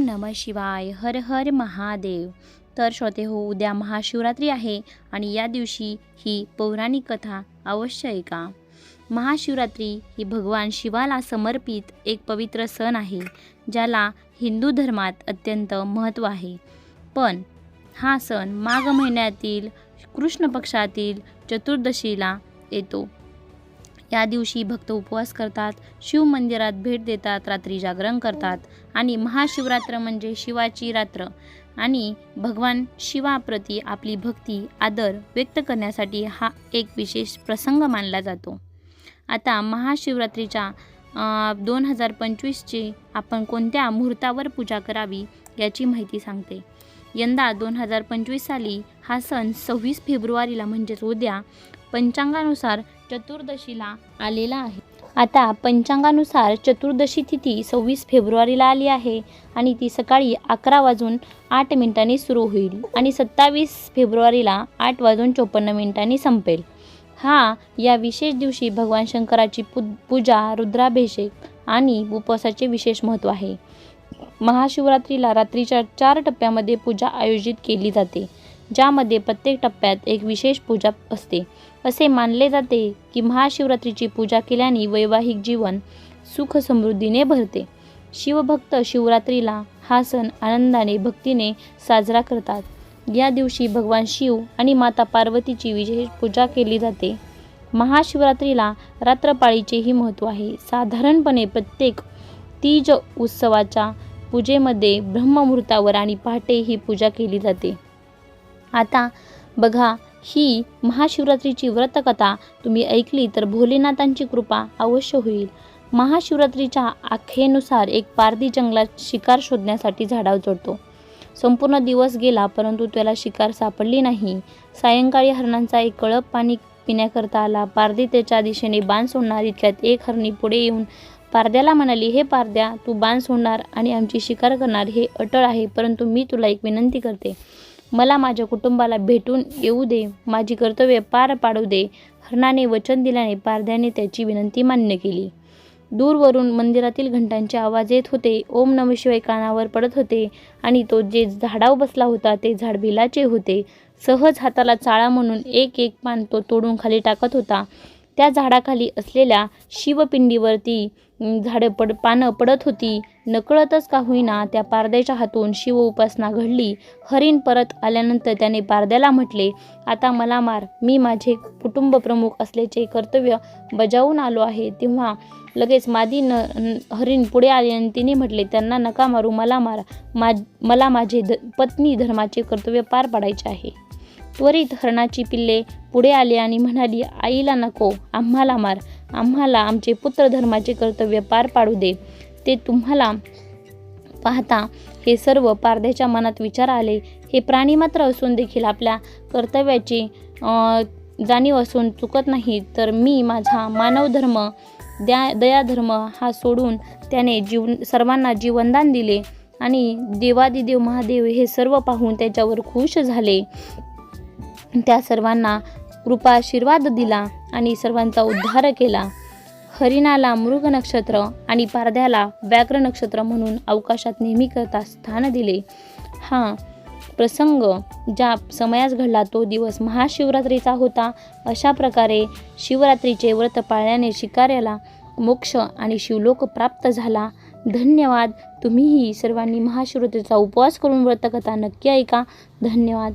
नम शिवाय हर हर महादेव. तर श्रोते हो उद्या महाशिवरात्री आहे आणि या दिवशी ही पौराणिक कथा अवश्य ऐका. महाशिवरात्री ही भगवान शिवाला समर्पित एक पवित्र सण आहे ज्याला हिंदू धर्मात अत्यंत महत्त्व आहे. पण हा सण माघ महिन्यातील कृष्ण पक्षातील चतुर्दशीला येतो. या दिवशी भक्त उपवास करतात शिव मंदिरात भेट देतात रात्री जागरण करतात आणि महाशिवरात्र म्हणजे शिवाची रात्र. आणि भगवान शिवाप्रती आपली भक्ती आदर व्यक्त करण्यासाठी हा एक विशेष प्रसंग मानला जातो. आता महाशिवरात्रीच्या दोन हजार पंचवीसची आपण कोणत्या मुहूर्तावर पूजा करावी याची माहिती सांगते. यंदा दोन हजार पंचवीस साली हा सण सव्वीस फेब्रुवारीला म्हणजेच उद्या पंचांगानुसार चतुर्दशीला आलेला आहे. आता पंचांगानुसार चतुर्दशी तिथी सव्वीस फेब्रुवारीला आली आहे आणि ती सकाळी अकरा वाजून आठ मिनिटांनी सुरू होईल आणि सत्तावीस फेब्रुवारीला आठ वाजून चोपन्न मिनिटांनी संपेल. हा या विशेष दिवशी भगवान शंकराची पू पूजा रुद्राभिषेक आणि उपवासाचे विशेष महत्त्व आहे. महाशिवरात्रीला रात्रीच्या चार टप्प्यामध्ये पूजा आयोजित केली जाते. ज्यामध्ये प्रत्येक टप्प्यात एक विशेष पूजा असते. असे मानले जाते की महाशिवरात्रीची पूजा केल्याने वैवाहिक जीवन सुख समृद्धीने भरते. शिवभक्त शिवरात्रीला हा सण आनंदाने भक्तीने साजरा करतात. या दिवशी भगवान शिव आणि माता पार्वतीची विशेष पूजा केली जाते. महाशिवरात्रीला रात्रपाळीचेही महत्त्व आहे. साधारणपणे प्रत्येक तीज उत्सवाच्या पूजेमध्ये ब्रह्ममुहूर्तावर आणि पहाटे ही पूजा केली जाते. आता बघा ही महाशिवरात्रीची व्रतकथा तुम्ही ऐकली तर भोलेनाथांची कृपा अवश्य होईल. महाशिवरात्रीच्या आखेनुसार एक पारधी जंगलात शिकार शोधण्यासाठी झाडाव चढतो. संपूर्ण दिवस गेला परंतु त्याला शिकार सापडली नाही. सायंकाळी हरणांचा एक कळप पाणी पिण्याकरता आला. पारधी त्याच्या दिशेने बाण सोडणार इतक्यात एक हरणी पुढे येऊन पारद्याला म्हणाली हे पारद्या तू बाण सोडणार आणि आमची शिकार करणार हे अटळ आहे परंतु मी तुला एक विनंती करते. मला माझ्या कुटुंबाला भेटून येऊ दे. माझी कर्तव्य पार पाडू दे. हरणाने वचन दिल्याने पारध्याने त्याची विनंती मान्य केली. दूरवरून मंदिरातील घंटांचे आवाज येत होते. ओम नम शिवाय कानावर पडत होते आणि तो जे झाडावर बसला होता ते झाड बिलाचे होते. सहज हाताला चाळा म्हणून एक एक पान तो तोडून खाली टाकत होता. त्या झाडाखाली असलेल्या शिवपिंडीवरती झाडं पड पानं पडत होती. नकळतच का होईना त्या पारद्याच्या हातून शिव उपासना घडली. हरिण परत आल्यानंतर त्याने पारद्याला म्हटले आता मला मार. मी माझे कुटुंब प्रमुख असल्याचे कर्तव्य बजावून आलो आहे. तेव्हा लगेच मादी न हरिण पुढे आले आणि तिने म्हटले त्यांना नका मारू. मला मार. मा मला माझे ध पत्नी धर्माचे कर्तव्य पार पाडायचे आहे. त्वरित हरणाची पिल्ले पुढे आले आणि म्हणाली आईला नको आम्हाला मार. आम्हाला आमचे पुत्र धर्माचे कर्तव्य पार पाडू दे. ते तुम्हाला पाहता हे सर्व पारध्याच्या मनात विचार आले. हे प्राणी मात्र असून देखील आपल्या कर्तव्याची जाणीव असून चुकत नाही. तर मी माझा मानवधर्म द्या दयाधर्म हा सोडून त्याने जीव सर्वांना जीवनदान दिले आणि देवादिदेव महादेव हे सर्व पाहून त्याच्यावर खुश झाले. त्या सर्वांना कृपा आशीर्वाद दिला आणि सर्वांचा उद्धार केला. हरिणाला मृग नक्षत्र आणि पारध्याला व्याघ्र नक्षत्र म्हणून अवकाशात नेहमी करता स्थान दिले. हा प्रसंग ज्या समयास घडला तो दिवस महाशिवरात्रीचा होता. अशा प्रकारे शिवरात्रीचे व्रत पाळल्याने शिकाऱ्याला मोक्ष आणि शिवलोक प्राप्त झाला. धन्यवाद. तुम्हीही सर्वांनी महाशिवरात्रीचा उपवास करून व्रतकथा नक्की ऐका. धन्यवाद.